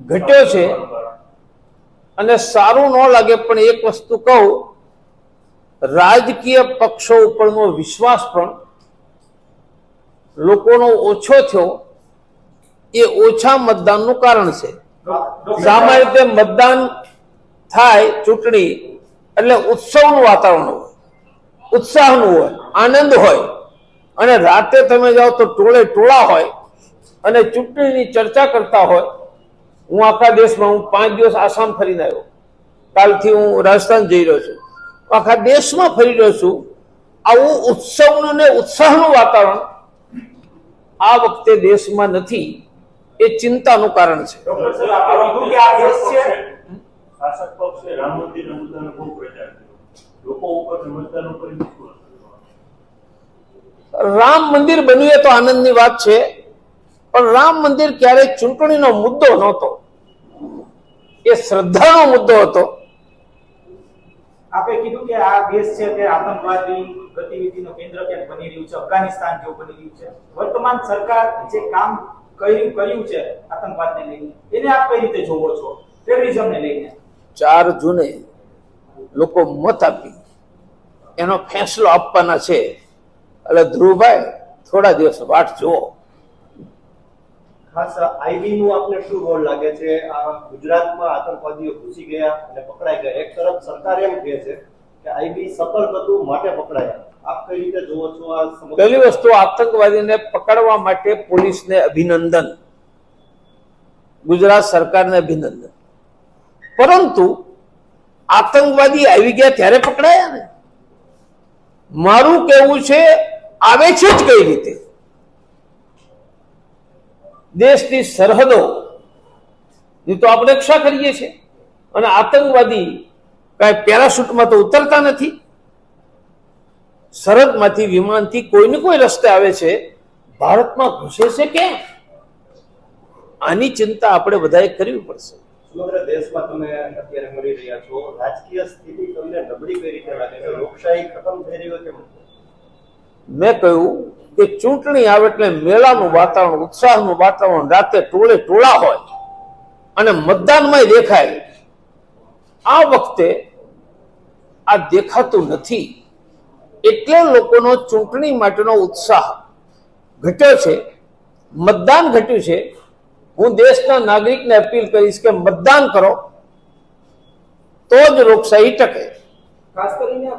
ઘટ્યો છે. અને સારું ન લાગે પણ એક વસ્તુ કહું, રાજકીય પક્ષો ઉપરનો વિશ્વાસ પણ લોકોનો ઓછો થયો. એ ઓછા મતદાનનું કારણ છે. સામાન્ય રીતે મતદાન થાય ચૂંટણી એટલે ઉત્સવનું વાતાવરણ હોય, ઉત્સાહનું હોય, આનંદ હોય. અને રાતે તમે જાઓ તો ટોળે ટોળા હોય અને ચૂંટણીની ચર્ચા કરતા હોય હું આખા દેશમાં હું પાંચ દિવસ આસામ ફરીને આવ્યો. કાલથી હું રાજસ્થાન જઈ રહ્યો છું. આખા દેશમાં ફરી રહ્યો છું. આવું ઉત્સવનું ને ઉત્સાહનું વાતાવરણ આ વખતે દેશમાં નથી. એ ચિંતાનું કારણ છે. ડોક્ટર સાહેબ આપણે કીધું કે આ દેશ છે? રામ મંદિરના મુદ્દાનો બહુ પ્રચાર કર્યો. લોકો ઉપર મતદાન ઉપર વિશ્વાસ કર્યો. રામ મંદિર બન્યું એ તો આનંદની વાત છે. પણ રામ મંદિર ક્યારેય ચૂંટણીનો મુદ્દો નહોતો. એ શ્રદ્ધાનો મુદ્દો હતો. આપે કીધું કે આ દેશ છે તે આતંકવાદી ગતિવિધિનો કેન્દ્ર ક્યાંક બની રહ્યું છે? અફઘાનિસ્તાન જેવું બની રહ્યું છે. વર્તમાન સરકાર જે કામ કર્યું કર્યું છે આતંકવાદને લઈને એને આપ કઈ રીતે જોવો છો? ટેરરિઝમને લઈને. ચાર જૂને લોકો મત આપી. એનો ફેંસલો આપવાના છે. એટલે ધ્રુવભાઈ થોડા દિવસ વાટ જુઓ. ખાસ આઈબી નું આપને શું રોલ લાગે છે? આ ગુજરાતમાં આતંકવાદીઓ ઘૂસી ગયા અને પકડાઈ ગયા. એક તરફ સરકાર એમ કહે છે કે આઈબી સતર્ક હતું માટે પકડાયા. આપ કઈ રીતે જોવો છો આ પહેલી વસ્તુ, આતંકવાદીને પકડવા માટે પોલીસને અભિનંદન. ગુજરાત સરકારને અભિનંદન. પરંતુ આતંકવાદી આવી ગયા ત્યારે પકડાયા ને? મારું કેવું છે, આવે છે જ કઈ રીતે? દેશની સરહદો ની તો આપણે રક્ષા કરીએ છીએ. અને આતંકવાદી કાંઈ પેરાશૂટમાં તો ઉતરતા નથી. સરહદમાંથી વિમાનથી કોઈને કોઈ રસ્તે આવે છે. ભારતમાં ઘૂસે છે કેમ? આની ચિંતા આપણે બધાએ કરવી પડશે. સમગ્ર દેશમાં તમે અત્યારે મળી રહ્યા છો. રાજકીય સ્થિતિ તમને નબળી કઈ રીતે લાગે છે? લોકશાહી ખતમ થઈ રહ્યો છે? મેં કહ્યું કે ચૂંટણી આવે એટલે મેળાનું વાતાવરણ, ઉત્સાહનું વાતાવરણ રાતે ટોળે ટોળા હોય અને મતદાનમાં દેખાય. આ વખતે આ દેખાતું નથી. એટલે લોકોનો ચૂંટણી માટેનો ઉત્સાહ ઘટ્યો છે. મતદાન ઘટ્યું છે. હું દેશના નાગરિકને અપીલ કરીશ કે મતદાન કરો. તો જ લોકશાહી ટકે. ખાસ કરીને